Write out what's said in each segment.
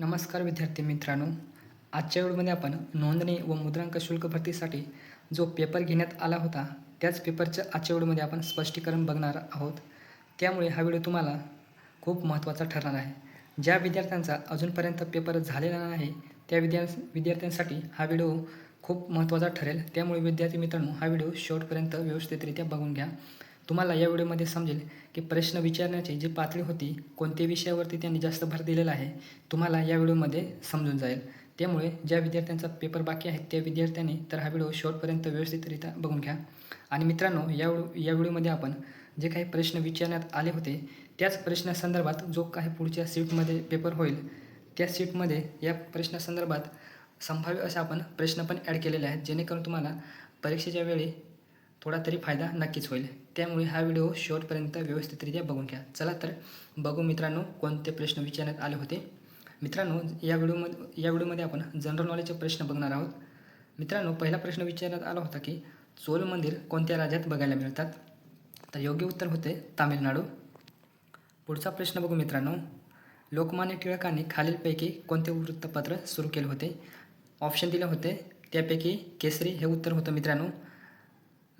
नमस्कार विद्यार्थी मित्रांनो. आजच्या व्हिडिओमध्ये आपण नोंदणी व मुद्रांक शुल्क भरतीसाठी जो पेपर घेण्यात आला होता त्याच पेपरच्या आजच्या व्हिडिओमध्ये आपण स्पष्टीकरण बघणार आहोत. त्यामुळे हा व्हिडिओ तुम्हाला खूप महत्त्वाचा ठरणार आहे. ज्या विद्यार्थ्यांचा अजूनपर्यंत पेपर झालेला नाही त्या विद्या विद्यार्थ्यांसाठी हा व्हिडिओ खूप महत्त्वाचा ठरेल. त्यामुळे विद्यार्थी मित्रांनो हा व्हिडिओ शेवटपर्यंत व्यवस्थितरित्या बघून घ्या. तुम्हाला या व्हिडिओमध्ये समजेल की प्रश्न विचारण्याची जी पातळी होती कोणत्या विषयावरती त्यांनी जास्त भर दिलेला आहे तुम्हाला या व्हिडिओमध्ये समजून जाईल. त्यामुळे ज्या विद्यार्थ्यांचा पेपर बाकी आहे त्या विद्यार्थ्यांनी तर हा व्हिडिओ शेवटपर्यंत व्यवस्थितरित्या बघून घ्या. आणि मित्रांनो या या व्हिडिओमध्ये आपण जे काही प्रश्न विचारण्यात आले होते त्याच प्रश्नासंदर्भात जो काही पुढच्या सीटमध्ये पेपर होईल त्या सीटमध्ये या प्रश्नासंदर्भात संभाव्य असे आपण प्रश्न पण ॲड केलेले आहेत जेणेकरून तुम्हाला परीक्षेच्या वेळी थोडा तरी फायदा नक्कीच होईल. त्यामुळे हा व्हिडिओ शेवटपर्यंत व्यवस्थितरित्या बघून घ्या. चला तर बघू मित्रांनो कोणते प्रश्न विचारण्यात आले होते. मित्रांनो या व्हिडिओमध्ये या व्हिडिओमध्ये आपण जनरल नॉलेजचे प्रश्न बघणार आहोत. मित्रांनो पहिला प्रश्न विचारण्यात आला होता की चोल मंदिर कोणत्या राज्यात बघायला मिळतात? तर योग्य उत्तर होते तामिळनाडू. पुढचा प्रश्न बघू मित्रांनो. लोकमान्य टिळकांनी खालीलपैकी कोणते वृत्तपत्र सुरू केले होते? ऑप्शन दिले होते. त्यापैकी केसरी हे उत्तर होतं मित्रांनो.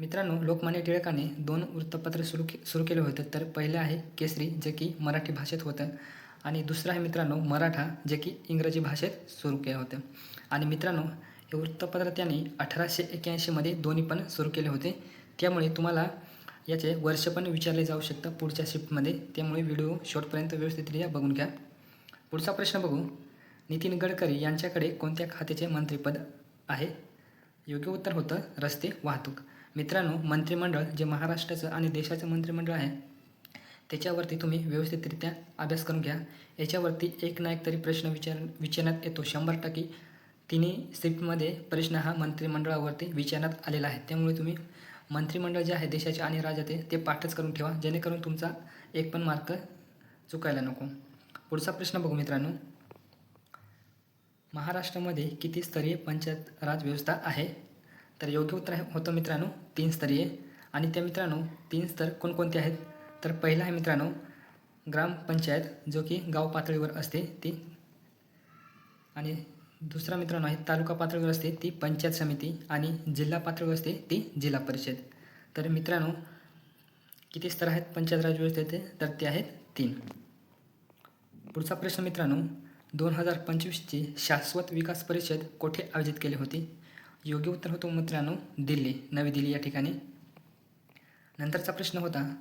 मित्रांनो लोकमान्य टिळकाने दोन वृत्तपत्र सुरू के सुरू केले होते. तर पहिलं आहे केसरी जे की मराठी भाषेत होतं. आणि दुसरं आहे मित्रांनो मराठा जे की इंग्रजी भाषेत सुरू केलं होतं. आणि मित्रांनो हे वृत्तपत्र त्यांनी अठराशे एक्याऐंशीमध्ये दोन्ही पण सुरू केले होते. त्यामुळे तुम्हाला याचे वर्ष पण विचारले जाऊ शकतं पुढच्या शिफ्टमध्ये त्यामुळे व्हिडिओ शॉर्टपर्यंत व्यवस्थितरित्या बघून घ्या. पुढचा प्रश्न बघू. नितीन गडकरी यांच्याकडे कोणत्या खात्याचे मंत्रिपद आहे? योग्य उत्तर होतं रस्ते वाहतूक. मित्रांनो मंत्रिमंडळ जे महाराष्ट्राचं आणि देशाचं मंत्रिमंडळ आहे त्याच्यावरती तुम्ही व्यवस्थितरित्या अभ्यास करून घ्या. याच्यावरती एक ना एक तरी प्रश्न विचार विचारण्यात येतो. शंभर टक्के तिन्ही सीटमध्ये प्रश्न हा मंत्रिमंडळावरती विचारण्यात आलेला आहे. त्यामुळे तुम्ही मंत्रिमंडळ जे आहे देशाचे आणि राज्याचे ते पाठच करून ठेवा. जेणेकरून तुमचा एक पण मार्क चुकायला नको. पुढचा प्रश्न बघू मित्रांनो. महाराष्ट्रामध्ये किती स्तरीय पंचायत राज व्यवस्था आहे? तर योग्य उत्तर आहे होतं मित्रांनो तीन स्तरीय आणि त्या मित्रांनो तीन स्तर कोणकोणते आहेत? तर पहिला आहे मित्रांनो ग्रामपंचायत जो की गाव पातळीवर असते ती आणि दुसरा मित्रांनो आहे तालुका पातळीवर असते ती पंचायत समिती आणि जिल्हा पातळीवर असते ती जिल्हा परिषद. तर मित्रांनो किती स्तर आहेत? पंचायत राज व्यवस्थेचे तर ते आहेत तीन. पुढचा प्रश्न मित्रांनो दोन हजार पंचवीसची शाश्वत विकास परिषद कोठे आयोजित केली होती? योग्य उत्तर होतो मित्रांनो दिल्ली नवी दिल्ली या ठिकाणी. नंतरचा प्रश्न होता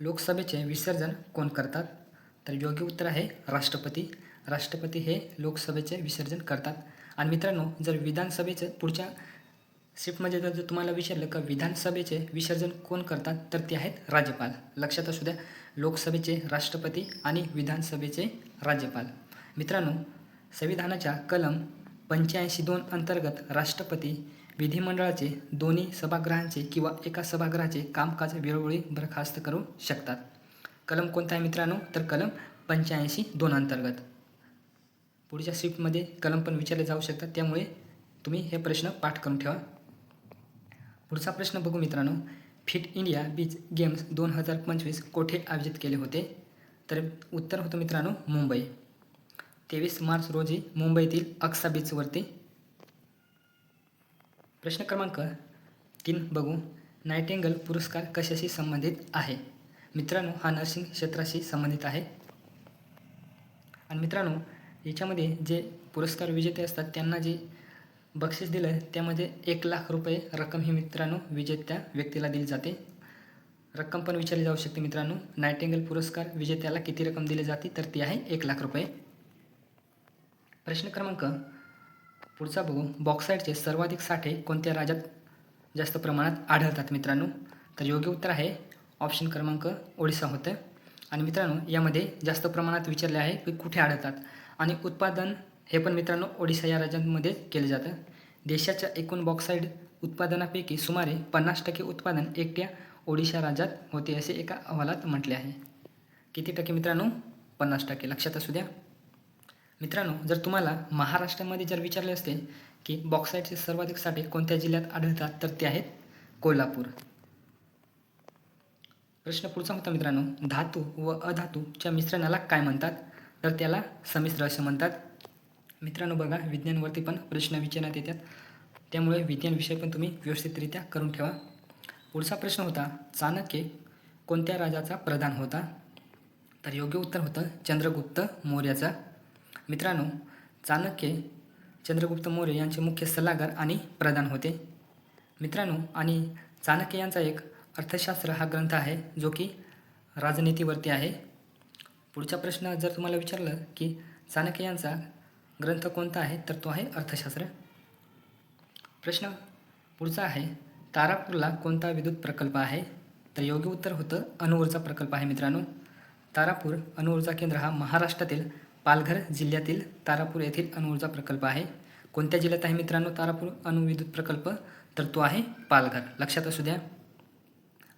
लोकसभेचे विसर्जन कोण करतात? तर योग्य उत्तर आहे राष्ट्रपती. राष्ट्रपती हे लोकसभेचे विसर्जन करतात. आणि मित्रांनो जर विधानसभेचं पुढच्या शिफ्टमध्ये जर जर तुम्हाला विचारलं का विधानसभेचे विसर्जन कोण करतात तर ते आहेत राज्यपाल. लक्षात असू द्या लोकसभेचे राष्ट्रपती आणि विधानसभेचे राज्यपाल. मित्रांनो संविधानाच्या कलम पंच्याऐंशी दोन अंतर्गत राष्ट्रपती विधिमंडळाचे दोन्ही सभागृहांचे किंवा एका सभागृहाचे कामकाज वेळोवेळी बरखास्त करू शकतात. कलम कोणता आहे मित्रांनो? तर कलम पंच्याऐंशी दोन अंतर्गत. पुढच्या शिफ्टमध्ये कलम पण विचारले जाऊ शकतात त्यामुळे तुम्ही हे प्रश्न पाठ करून ठेवा. पुढचा प्रश्न बघू मित्रांनो. फिट इंडिया बीच गेम्स दोन हजार पंचवीस कोठे आयोजित केले होते? तर उत्तर होतं मित्रांनो मुंबई. तेवीस मार्च रोजी मुंबईतील अक्सा बीचवरती प्रश्न क्रमांक तीन बघू. नायटेंगल पुरस्कार कशाशी संबंधित आहे? मित्रांनो हा नर्सिंग क्षेत्राशी संबंधित आहे. आणि मित्रांनो याच्यामध्ये जे पुरस्कार विजेते असतात त्यांना जे बक्षीस दिलं त्यामध्ये एक लाख रुपये रक्कम ही मित्रांनो विजेत्या व्यक्तीला दिली जाते. रक्कम पण विचारली जाऊ शकते मित्रांनो. नायटेंगल पुरस्कार विजेत्याला किती रक्कम दिली जाते? तर ती आहे एक लाख रुपये. प्रश्न क्रमांक पुढचा बघू. बॉक्साईडचे सर्वाधिक साठे कोणत्या राज्यात जास्त प्रमाणात आढळतात मित्रांनो? तर योग्य उत्तर आहे ऑप्शन क्रमांक ओडिसा होतं. आणि मित्रांनो यामध्ये जास्त प्रमाणात विचारले आहे की कुठे आढळतात? आणि उत्पादन हे पण मित्रांनो ओडिसा या राज्यांमध्ये केले जातं. देशाच्या एकूण बॉक्साईड उत्पादनापैकी सुमारे पन्नास टक्के उत्पादन एकट्या ओडिशा राज्यात होते असे एका अहवालात म्हटले आहे. किती टक्के मित्रांनो? पन्नास टक्के. लक्षात असू द्या. मित्रांनो जर तुम्हाला महाराष्ट्रामध्ये जर विचारले असते की बॉक्साईडचे सर्वाधिक साठे कोणत्या जिल्ह्यात आढळतात तर ते आहेत कोल्हापूर. प्रश्न पुढचा होता मित्रांनो धातू व अधातूच्या मिश्रणाला काय म्हणतात? तर त्याला समिश्र असे म्हणतात. मित्रांनो बघा विज्ञानवरती पण प्रश्न विचारण्यात येतात. त्यामुळे विज्ञान विषय पण तुम्ही व्यवस्थितरित्या करून ठेवा. पुढचा प्रश्न होता चाणक्य कोणत्या राजाचा प्रधान होता? तर योग्य उत्तर होतं चंद्रगुप्त मौर्याचा. मित्रांनो चाणक्य चंद्रगुप्त मौर्य यांचे मुख्य सल्लागार आणि प्रधान होते. मित्रांनो आणि चाणक्य यांचा एक अर्थशास्त्र हा ग्रंथ आहे जो की राजनीतीवरती आहे. पुढचा प्रश्न जर तुम्हाला विचारलं की चाणक्य यांचा ग्रंथ कोणता आहे तर तो आहे अर्थशास्त्र. प्रश्न पुढचा आहे तारापूरला कोणता विद्युत प्रकल्प आहे? तर योग्य उत्तर होतं अणुऊर्जा प्रकल्प आहे मित्रांनो. तारापूर अणुऊर्जा केंद्र हा महाराष्ट्रातील पालघर जिल्ह्यातील तारापूर येथील अणुऊर्जा प्रकल्प आहे. कोणत्या जिल्ह्यात आहे मित्रांनो तारापूर अणुविद्युत प्रकल्प? तर तो आहे पालघर. लक्षात असू द्या.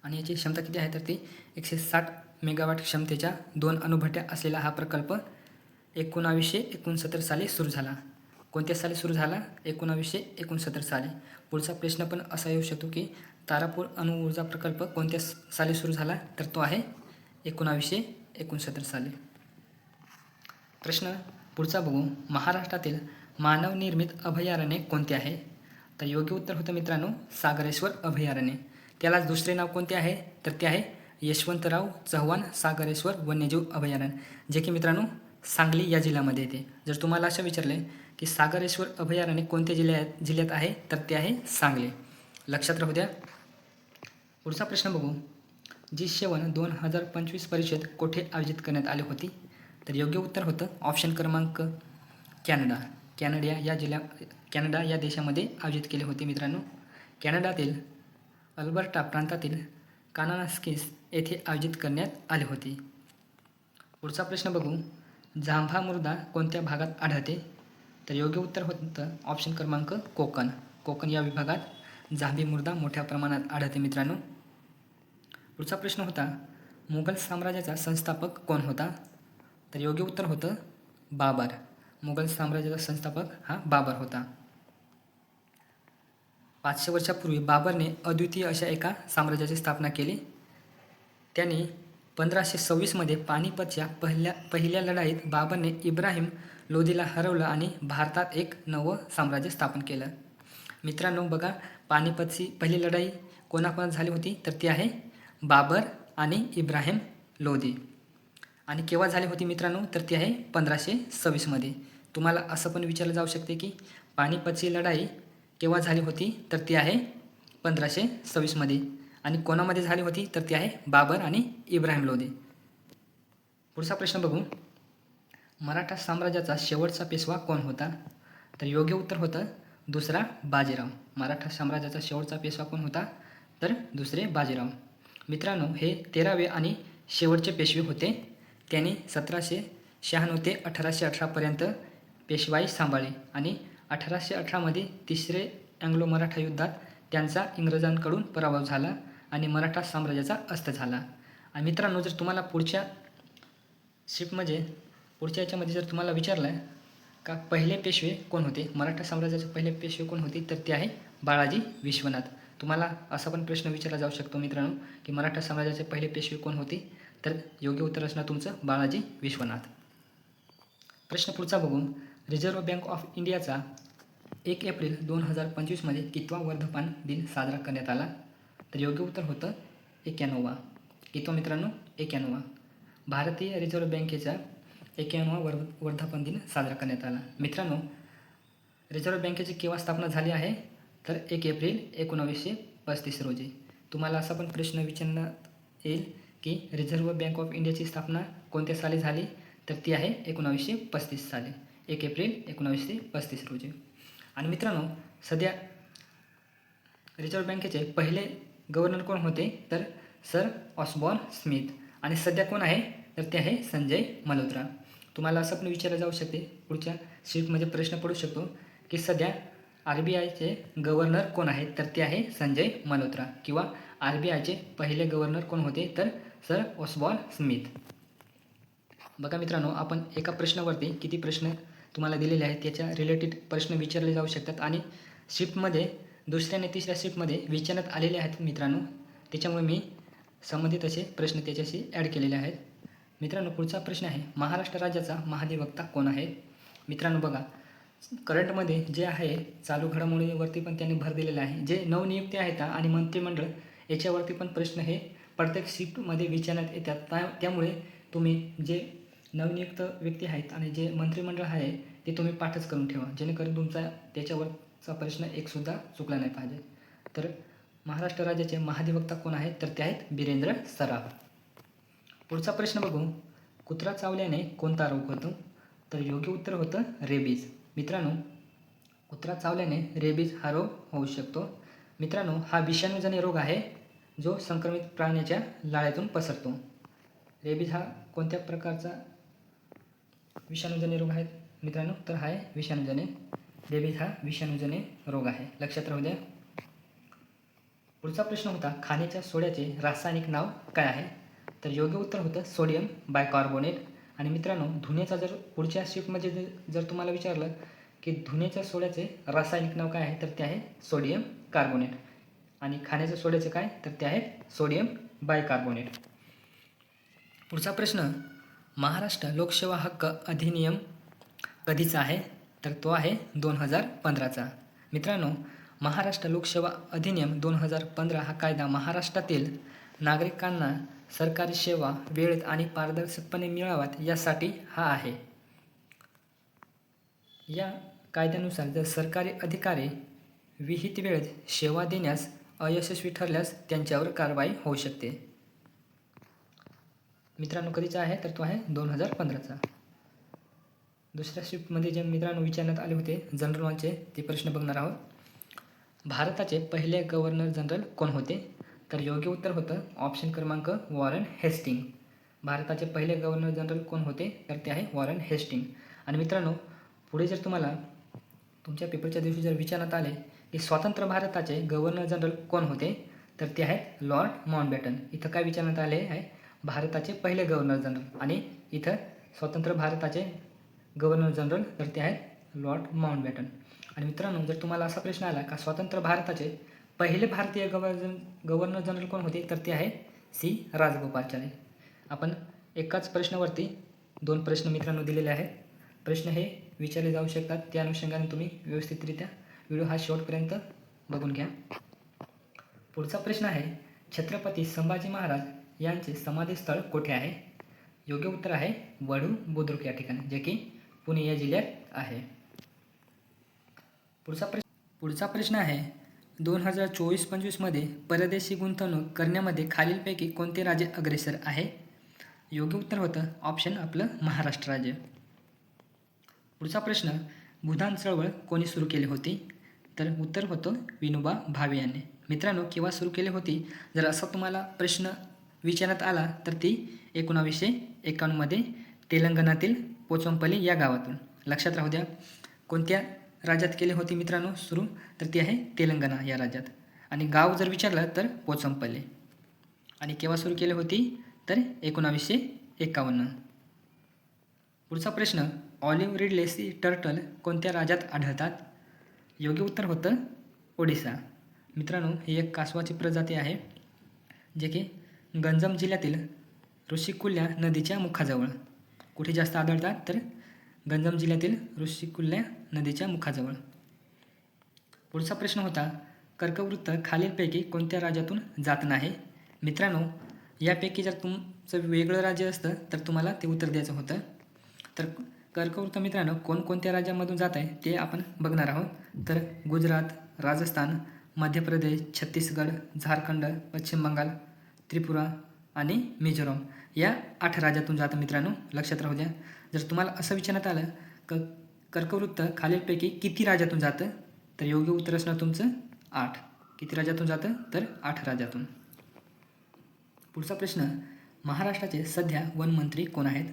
आणि याची क्षमता किती आहे? तर ती एकशे साठ मेगावॅट क्षमतेच्या दोन अणुभट्ट्या असलेला हा प्रकल्प एकोणावीसशे एकोणसत्तर साली सुरू झाला. कोणत्या साली सुरू झाला? एकोणावीसशे एकोणसत्तर साली. पुढचा प्रश्न पण असा येऊ शकतो की तारापूर अणुऊर्जा प्रकल्प कोणत्या साली सुरू झाला? तर तो आहे एकोणावीसशे एकोणसत्तर साली. प्रश्न पुढचा बघू. महाराष्ट्रातील मानवनिर्मित अभयारण्य कोणते आहे? तर योग्य उत्तर होतं मित्रांनो सागरेश्वर अभयारण्य. त्यालाच दुसरे नाव कोणते आहे? तर ते आहे यशवंतराव चव्हाण सागरेश्वर वन्यजीव अभयारण्य. जे की मित्रांनो सांगली या जिल्ह्यामध्ये येते. जर तुम्हाला असं विचारले की सागरेश्वर अभयारण्य कोणत्या जिल्ह्यात जिल्ह्यात आहे तर ते आहे सांगली. लक्षात राहू द्या. पुढचा प्रश्न बघू. जी सेवन दोन हजार पंचवीस परिषद कोठे आयोजित करण्यात आली होती? तर योग्य उत्तर होतं. ऑप्शन क्रमांक कॅनडा. कॅनडा या जिल्ह्या कॅनडा या देशामध्ये आयोजित केले होते मित्रांनो. कॅनडातील अल्बर्टा प्रांतातील कानानास्किस येथे आयोजित करण्यात आले होते. पुढचा प्रश्न बघू. जांभा मृदा कोणत्या भागात आढळते? तर योग्य उत्तर होतं. ऑप्शन क्रमांक कोकण. कोकण या विभागात जांभी मृदा मोठ्या प्रमाणात आढळते मित्रांनो. पुढचा प्रश्न होता. मुघल साम्राज्याचा संस्थापक कोण होता? तर योग्य उत्तर होतं बाबर. मुघल साम्राज्याचा संस्थापक हा बाबर होता. पाचशे वर्षापूर्वी बाबरने अद्वितीय अशा एका साम्राज्याची स्थापना केली. त्याने पंधराशे सव्वीसमध्ये पानिपतच्या पहिल्या पहिल्या लढाईत बाबरने इब्राहिम लोधीला हरवलं आणि भारतात एक नवं साम्राज्य स्थापन केलं. मित्रांनो बघा पानिपतची पहिली लढाई कोणाकोणात झाली होती? तर ती आहे बाबर आणि इब्राहिम लोधी. आणि केव्हा झाली होती मित्रांनो? तर ती आहे पंधराशे सव्वीसमध्ये तुम्हाला असं पण विचारलं जाऊ शकते की पानिपतची लढाई केव्हा झाली होती? तर ती आहे पंधराशे सव्वीसमध्ये आणि कोणामध्ये झाली होती? तर ती आहे बाबर आणि इब्राहिम लोधी पुढचा प्रश्न बघू. मराठा साम्राज्याचा शेवटचा पेशवा कोण होता? तर योग्य उत्तर होतं दुसरा बाजीराव. मराठा साम्राज्याचा शेवटचा पेशवा कोण होता? तर दुसरे बाजीराव. मित्रांनो हे तेरावे आणि शेवटचे पेशवे होते. त्यांनी सतराशे शहाण्णव ते अठराशे अठरापर्यंत पेशवाई सांभाळली आणि अठराशे अठरामध्ये तिसरे अँग्लो मराठा युद्धात त्यांचा इंग्रजांकडून पराभव झाला आणि मराठा साम्राज्याचा अस्त झाला. आणि मित्रांनो जर तुम्हाला पुढच्या शिपमध्ये पुढच्या याच्यामध्ये जर तुम्हाला विचारलं आहे का पहिले पेशवे कोण होते मराठा साम्राज्याचे पहिले पेशवे कोण होते तर ते आहे बाळाजी विश्वनाथ. तुम्हाला असा पण प्रश्न विचारला जाऊ शकतो मित्रांनो की मराठा साम्राज्याचे पहिले पेशवे कोण होते? तर योग्य उत्तर असणार तुमचं बाळाजी विश्वनाथ. प्रश्न पुढचा बघून रिझर्व्ह बँक ऑफ इंडियाचा एक एप्रिल दोन हजार पंचवीसमध्ये कितवा वर्धपान दिन साजरा करण्यात आला? तर योग्य उत्तर होतं एक्याण्णवा कितवा मित्रांनो? एक्याण्णवा भारतीय रिझर्व्ह बँकेचा एक्याण्णवा वर्ध वर्धापन दिन साजरा करण्यात आला. मित्रांनो रिझर्व्ह बँकेची केव्हा स्थापना झाली आहे? तर एक एप्रिल एकोणावीसशे पस्तीस रोजी. तुम्हाला असा पण प्रश्न विचारण्यात येईल की रिझर्व्ह बँक ऑफ इंडियाची स्थापना कोणत्या साली झाली? तर ती आहे एकोणावीसशे पस्तीस साली. एक एप्रिल एकोणावीसशे पस्तीस रोजी. आणि मित्रांनो सध्या रिझर्व्ह बँकेचे पहिले गव्हर्नर कोण होते? तर सर ऑसबॉर्न स्मिथ. आणि सध्या कोण आहे? तर ते आहे संजय मल्होत्रा. तुम्हाला असं पण विचारलं जाऊ शकते. पुढच्या शीटमध्ये प्रश्न पडू शकतो की सध्या आर बी आयचे गव्हर्नर कोण आहेत तर ते आहे संजय मल्होत्रा. किंवा आर बी आयचे पहिले गव्हर्नर कोण होते? तर सर ऑसबॉर्न स्मिथ बघा मित्रांनो आपण एका प्रश्नावरती किती प्रश्न तुम्हाला दिलेले आहेत त्याच्या रिलेटेड प्रश्न विचारले जाऊ शकतात आणि शिफ्टमध्ये दुसऱ्या आणि तिसऱ्या शिफ्टमध्ये विचारण्यात आलेले आहेत मित्रांनो. त्याच्यामुळे मी संबंधित असे प्रश्न त्याच्याशी ॲड केलेले आहेत. मित्रांनो पुढचा प्रश्न आहे महाराष्ट्र राज्याचा महाधिवक्ता कोण आहे? मित्रांनो बघा करंटमध्ये जे आहे चालू घडामोडीवरती पण त्यांनी भर दिलेला आहे. जे नवनियुक्ती आहेत आणि मंत्रिमंडळ याच्यावरती पण प्रश्न हे प्रत्येक शिफ्टमध्ये विचारण्यात येतात. त्या त्यामुळे तुम्ही जे नवनियुक्त व्यक्ती आहेत आणि जे मंत्रिमंडळ आहे ते तुम्ही पाठच करून ठेवा. जेणेकरून तुमचा त्याच्यावरचा प्रश्न एकसुद्धा चुकला नाही पाहिजे. तर महाराष्ट्र राज्याचे महाधिवक्ता कोण आहेत? तर ते आहेत बिरेंद्र सराफ. पुढचा प्रश्न बघू. कुत्रा चावल्याने कोणता रोग होतो? तर योग्य उत्तर होतं रेबीज. मित्रांनो कुत्रा चावल्याने रेबीज हा रोग होऊ शकतो. मित्रांनो हा विषाणूजन्य रोग आहे जो संक्रमित प्राण्याच्या लाळेतून पसरतो. रेबीज हा कोणत्या प्रकारचा विषाणूजन्य रोग आहे? मित्रांनो तर हा आहे विषाणूजन्य. रेबीज हा विषाणूजन्य रोग आहे. लक्षात राहू द्या. पुढचा प्रश्न होता खाण्याच्या सोड्याचे रासायनिक नाव काय आहे? तर योग्य उत्तर होतं सोडियम बायकार्बोनेट. आणि मित्रांनो धुण्याचा जर पुढच्या शिफ्टमध्ये जर तुम्हाला विचारलं की धुण्याच्या सोड्याचे रासायनिक नाव काय आहे? तर ते आहे सोडियम कार्बोनेट. आणि खाण्याचं सोड्याचं काय? तर ते आहे सोडियम बायकार्बोनेट. पुढचा प्रश्न महाराष्ट्र लोकसेवा हक्क अधिनियम कधीचा आहे? तर तो आहे दोन हजार पंधराचा. मित्रांनो महाराष्ट्र लोकसेवा अधिनियम दोन हजार पंधरा हा कायदा महाराष्ट्रातील नागरिकांना सरकारी सेवा वेळेत आणि पारदर्शकपणे मिळावात यासाठी हा आहे. या कायद्यानुसार जर सरकारी अधिकारी विहित वेळेत सेवा देण्यास अयशस्वी ठरल्यास त्यांच्यावर कारवाई होऊ शकते. मित्रांनो कधीचा आहे? तर तो आहे दोन हजार पंधराचा. दुसऱ्या शिफ्टमध्ये जे मित्रांनो विचारण्यात आले होते जनरल वनचे ते प्रश्न बघणार आहोत. भारताचे पहिले गव्हर्नर जनरल कोण होते? तर योग्य उत्तर होतं ऑप्शन क्रमांक वॉरन हेस्टिंग. भारताचे पहिले गव्हर्नर जनरल कोण होते? तर ते आहे वॉरन हेस्टिंग. आणि मित्रांनो पुढे जर तुम्हाला तुमच्या पेपरच्या दिवशी जर विचारण्यात आले की स्वतंत्र भारताचे गव्हर्नर जनरल कोण होते? तर ते आहेत लॉर्ड माउंटबॅटन इथं काय विचारण्यात आले आहे? भारताचे पहिले गव्हर्नर जनरल आणि इथं स्वतंत्र भारताचे गव्हर्नर जनरल तर ते आहेत लॉर्ड माउंटबॅटन आणि मित्रांनो जर तुम्हाला असा प्रश्न आला का स्वतंत्र भारताचे पहिले भारतीय गव्हर्नर गव्हर्नर जनरल कोण होते? तर ते आहे सी. राजगोपालचारी आपण एकाच प्रश्नावरती दोन प्रश्न मित्रांनो दिलेले आहेत. प्रश्न हे विचारले जाऊ शकतात. त्या अनुषंगाने तुम्ही व्यवस्थितरित्या व्हिडिओ हा शेवटपर्यंत बघून घ्या. पुढचा प्रश्न आहे छत्रपती संभाजी महाराज यांचे समाधीस्थळ कोठे आहे? योग्य उत्तर आहे वडू बुद्रुक या ठिकाणी जे की पुणे या जिल्ह्यात आहे. पुढचा प्रश्न पुढचा प्रश्न आहे दोन हजार चोवीस पंचवीसमध्ये परदेशी गुंतवणूक करण्यामध्ये खालीलपैकी कोणते राज्य अग्रेसर आहे? योग्य उत्तर होतं ऑप्शन आपलं महाराष्ट्र राज्य. पुढचा प्रश्न भूदान चळवळ कोणी सुरू केली होती? तर उत्तर होतं विनोबा भावे यांनी. मित्रांनो केव्हा सुरू केली होती? जर असा तुम्हाला प्रश्न विचारण्यात आला तर ती एकोणावीसशे एकावन्नमध्ये तेलंगणातील पोचंपल्ली या गावातून. लक्षात राहू द्या कोणत्या राज्यात केली होती मित्रांनो सुरू? तर ती आहे तेलंगणा या राज्यात. आणि गाव जर विचारलं तर पोचंपल्ली आणि केव्हा सुरू केली होती? तर एकोणावीसशे एकावन्न. पुढचा प्रश्न ऑलिव्ह रिडलेसी टर्टल कोणत्या राज्यात आढळतात? योग्य उत्तर होतं ओडिसा. मित्रांनो ही एक कासवाची प्रजाती आहे जे की गंजम जिल्ह्यातील ऋषिकुल्या नदीच्या मुखाजवळ. कुठे जास्त आढळतात तर गंजम जिल्ह्यातील ऋषिकुल्या नदीच्या मुखाजवळ. पुढचा प्रश्न होता कर्कवृत्त खालीलपैकी कोणत्या राज्यातून जात नाही? मित्रांनो यापैकी जर तुमचं वेगळं राज्य असतं तर तुम्हाला ते उत्तर द्यायचं होतं. तर कर्कवृत्त मित्रांनो कोणकोणत्या राज्यामधून जात आहे ते आपण बघणार आहोत. तर गुजरात राजस्थान मध्य प्रदेश छत्तीसगड झारखंड पश्चिम बंगाल त्रिपुरा आणि मिझोराम या आठ राज्यातून जातं मित्रांनो. लक्षात राहू द्या. जर तुम्हाला असं विचारण्यात आलं क कर्कवृत्त खालीलपैकी किती राज्यातून जातं? तर योग्य उत्तर असणार तुमचं आठ. किती राज्यातून जातं? तर आठ राज्यातून. पुढचा प्रश्न महाराष्ट्राचे सध्या वनमंत्री कोण आहेत?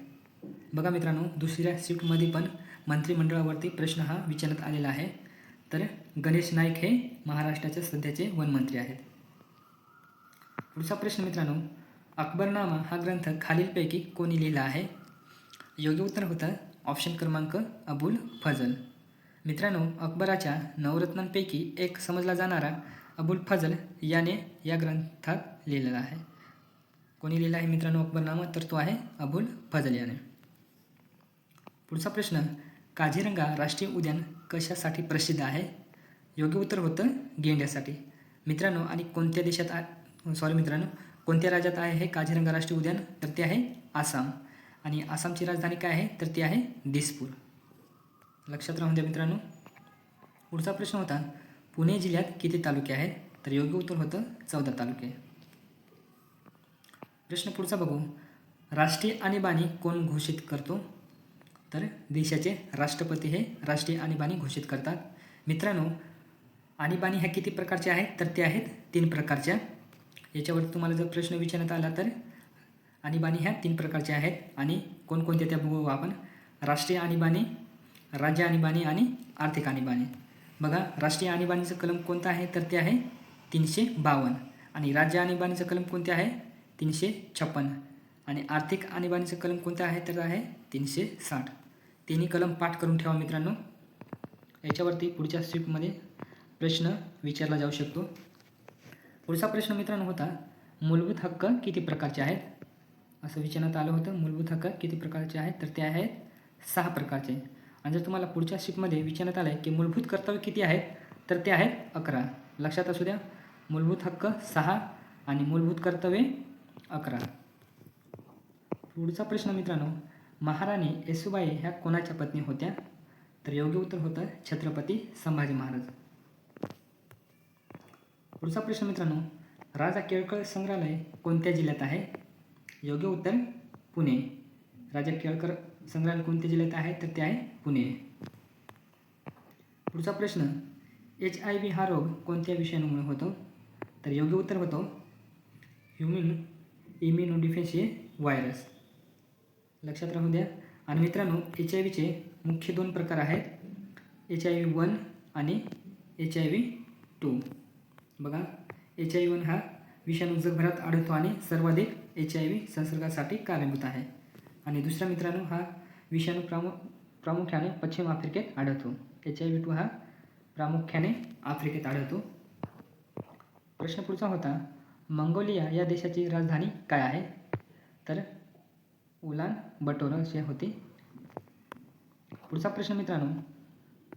बघा मित्रांनो दुसऱ्या शिफ्टमध्ये पण मंत्रिमंडळावरती प्रश्न हा विचारण्यात आलेला आहे. तर गणेश नाईक हे महाराष्ट्राचे सध्याचे वनमंत्री आहेत. पुढचा प्रश्न मित्रांनो अकबरनामा हा ग्रंथ खालीलपैकी कोणी लिहिला आहे? योग्य उत्तर होतं ऑप्शन क्रमांक अबुल फजल. मित्रांनो अकबराच्या नवरत्नांपैकी एक समजला जाणारा अबुल फजल याने या ग्रंथात लिहिलेला आहे. कोणी लिहिला आहे मित्रांनो अकबरनामा? तर तो आहे अबुल फजल याने. पुढचा प्रश्न काझीरंगा राष्ट्रीय उद्यान कशासाठी प्रसिद्ध आहे? योग्य उत्तर होतं गेंड्यासाठी. मित्रांनो आणि कोणत्या देशात आ सॉरी मित्रांनो कोणत्या राज्यात आहे हे काझीरंगा राष्ट्रीय उद्यान? तर ते आहे आसाम. आणि आसामची राजधानी काय आहे? तर ती आहे दिसपूर. लक्षात राहून द्या मित्रांनो. पुढचा प्रश्न होता पुणे जिल्ह्यात किती तालुके आहेत? तर योग्य उत्तर होतं चौदा तालुके. प्रश्न पुढचा बघू राष्ट्रीय आणीबाणी कोण घोषित करतो? तर देशाचे राष्ट्रपती हे राष्ट्रीय आणीबाणी घोषित करतात. मित्रांनो आणीबाणी ह्या किती प्रकारच्या आहेत? तर ते आहेत तीन प्रकारच्या. याच्यावर तुम्हाला जर प्रश्न विचारण्यात आला तर आणीबाणी ह्या तीन प्रकारच्या आहेत आणि कोणकोणत्या त्या बघू आपण. राष्ट्रीय आणीबाणी राज्य आणीबाणी आणि आर्थिक आणीबाणी. बघा राष्ट्रीय आणीबाणीचं कलम कोणतं आहे? तर ते आहे तीनशे बावन्न. आणि राज्य आणीबाणीचं कलम कोणते आहे? तीनशे छप्पन्न आणि आर्थिक आणीबाणीचं कलम कोणतं आहे तर आहे तीनशे साठ. तिन्ही कलम पाठ करून ठेवा मित्रांनो. याच्यावरती पुढच्या स्विपमध्ये प्रश्न विचारला जाऊ शकतो. पुढचा प्रश्न मित्रांनो होता मूलभूत हक्क किती प्रकारचे आहेत? असं विचारण्यात आलं होतं मूलभूत हक्क किती प्रकारचे आहेत? तर ते आहेत सहा प्रकारचे. आणि जर तुम्हाला पुढच्या शिपमध्ये विचारण्यात आलं आहे की मूलभूत कर्तव्य किती आहेत तर ते आहेत अकरा. लक्षात असू द्या मूलभूत हक्क सहा आणि मूलभूत कर्तव्ये अकरा. पुढचा प्रश्न मित्रांनो महाराणी येसुबाई ह्या कोणाच्या पत्नी होत्या? तर योग्य उत्तर होतं छत्रपती संभाजी महाराज. पुढचा प्रश्न मित्रांनो राजा केळकर संग्रहालय कोणत्या जिल्ह्यात आहे? योग्य उत्तर पुणे. राजा केळकर संग्रहालय कोणत्या जिल्ह्यात आहे? तर ते आहे पुणे. पुढचा प्रश्न एच आय व्ही हा रोग कोणत्या विषाणूमुळे होतो? तर योग्य उत्तर होतो ह्युमन इम्युनो डिफेन्सी व्हायरस. लक्षात राहू द्या. आणि मित्रांनो एच आय व्हीचे मुख्य दोन प्रकार आहेत. एच आय व्ही वन आणि एच आय व्ही टू बघा एच आय व्ही वन हा विषाणू जगभरात आढळतो आणि सर्वाधिक एच आय व्ही संसर्गासाठी कारणीभूत आहे. आणि दुसरा मित्रांनो हा विषाणू प्रामु प्रामुख्याने पश्चिम आफ्रिकेत आढळतो. एच आय व्ही टू हा प्रामुख्याने आफ्रिकेत आढळतो. प्रश्न पुढचा होता मंगोलिया या देशाची राजधानी काय आहे? तर उलान बटोर असे होते. पुढचा प्रश्न मित्रांनो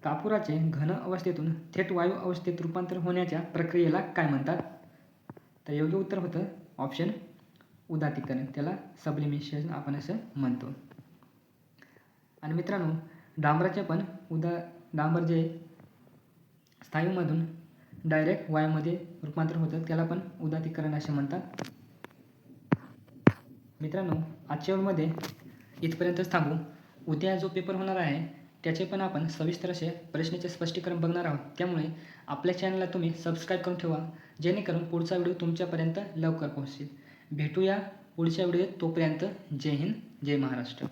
कापुराचे घन अवस्थेतून थेट वायू अवस्थेत रूपांतर होण्याच्या प्रक्रियेला काय म्हणतात? तर योग्य उत्तर होतं ऑप्शन उदातीकरण त्याला सबलिमिशन आपण असं म्हणतो. आणि मित्रांनो डांबराचे पण उदा डांबर जे स्थायूमधून डायरेक्ट वायूमध्ये रूपांतर होतं त्याला पण उदातीकरण असे म्हणतात. मित्रांनो आजच्या वेळमध्ये इथपर्यंतच थांबू. उद्या जो पेपर होणार आहे त्याचे पण आपण सविस्तर असे प्रश्नाचे स्पष्टीकरण बघणार आहोत. त्यामुळे आपल्या चॅनलला तुम्ही सबस्क्राईब करून ठेवा जेणेकरून पुढचा व्हिडिओ तुमच्यापर्यंत लवकर पोहोचेल. भेटूया पुढच्या व्हिडिओत. तोपर्यंत जय हिंद जय महाराष्ट्र.